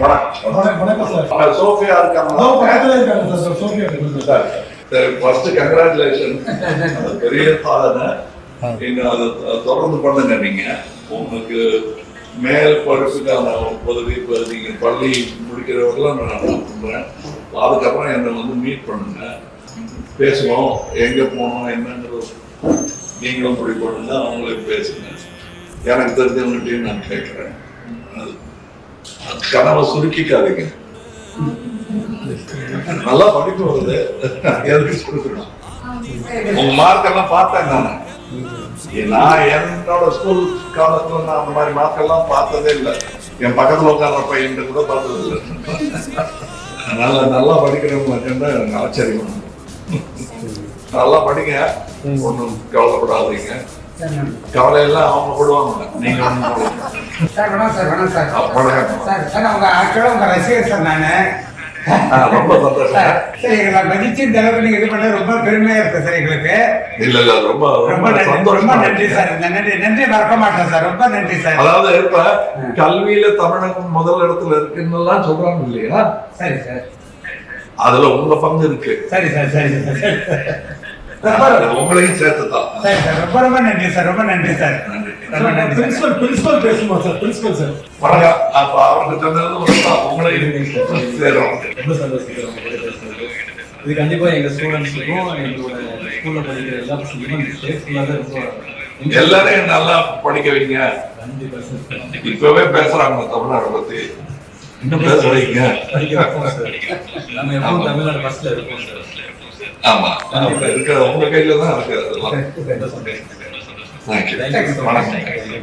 வணக்கம் சார் சோஃபியா இருக்காங்க sir Sofia sir sir first congratulation பெரிய சாதனை. அதை தொடர்ந்து பண்ணுங்க நீங்க. உங்களுக்கு மேல் படிப்புக்கான உதவி இப்போ நீங்க பள்ளி முடிக்கிறவரெல்லாம் நான் பண்றேன் அதுக்கப்புறம் என்னை வந்து மீட் பண்ணுங்க. பேசுவோம். எங்க போகணும் என்னங்கிறது நீங்களும் முடிவு பண்ணுங்க அவங்களுக்கு பேசுங்க. எனக்கு தெரிஞ்சவங்ககிட்டயும் நான் கேட்குறேன். அது கனவை சுருக்கிக்காதீங்க. நல்லா படிப்பு வருது எதுக்கு கொடுக்கணும் உங்க மார்க் எல்லாம் பார்த்தேன் நான். நான் என்னோட ஸ்கூல் காலத்துல நான் அந்த மாதிரி மார்க் எல்லாம் பார்த்ததே இல்லை. என் பக்கத்துல உட்கார்ற பையன் கூட பார்த்தது இல்லை. அதனால நல்லா படிக்கிறவங்க மட்டும்தான் எனக்கு ஆச்சரியம். நல்லா படிங்க. ஒன்றும் கவலைப்படாதீங்க. கவலையெல்லாம் அவங்க போடுவாங்க. நீங்க ஒன்றும் போடுவாங்க சார் வணக்கம் சார் வணக்கம் சார். வணக்கம். சார் சார் உங்க ஆக்சுவலாக உங்க ரசிகர் சார் நான் ரொம்ப சந்தோஷம். சார் எங்களை மதிச்சு இந்த அளவுக்கு நீங்க இது பண்ண ரொம்ப பெருமையா இருக்கு சார் எங்களுக்கு. இல்ல இல்ல ரொம்ப ரொம்ப ரொம்ப நன்றி. சார். நன்றி நன்றி மறக்க மாட்டேன் சார். ரொம்ப நன்றி சார். அதாவது இப்ப கல்வியில தமிழகம் முதல் இடத்துல இருக்குன்னு சொல்றாங்க இல்லையா? சரி சார். அதுல உங்க பங்கு இருக்கு. சரி சார் சரி சார். உங்களையும் சேர்த்துதான் சரி சார் ரொம்ப ரொம்ப நன்றி சார் ரொம்ப நன்றி சார். ரொம்ப நன்றி சார். பிரின்சிபல் பிரின்சிபல் பேசுமா சார்? Principal sir. வணக்கம். அப்ப அவருக்கு சொன்னது ஒரு உங்களையும் சேரும். ரொம்ப சந்தோஷம் இது கண்டிப்பா எங்க ஸ்டூடெண்ட்ஸுக்கும் எங்களோட ஸ்கூல்ல படிக்கிற எல்லா பசங்களுக்கும் சேஃப்டியாக தான் ரொம்ப எல்லாரையும் நல்லா படிக்க வைங்க. இப்பவே பேசுறாங்க தமிழ்நாடு பத்தி. இன்னும் வைப்போம் சார் நம்ம எப்பவும் தமிழ்நாடு இருப்போம் சார் ஆமா அப்ப இருக்க உங்க கையில தான் இருக்கு அதெல்லாம். தேங்க்யூ வணக்கம்.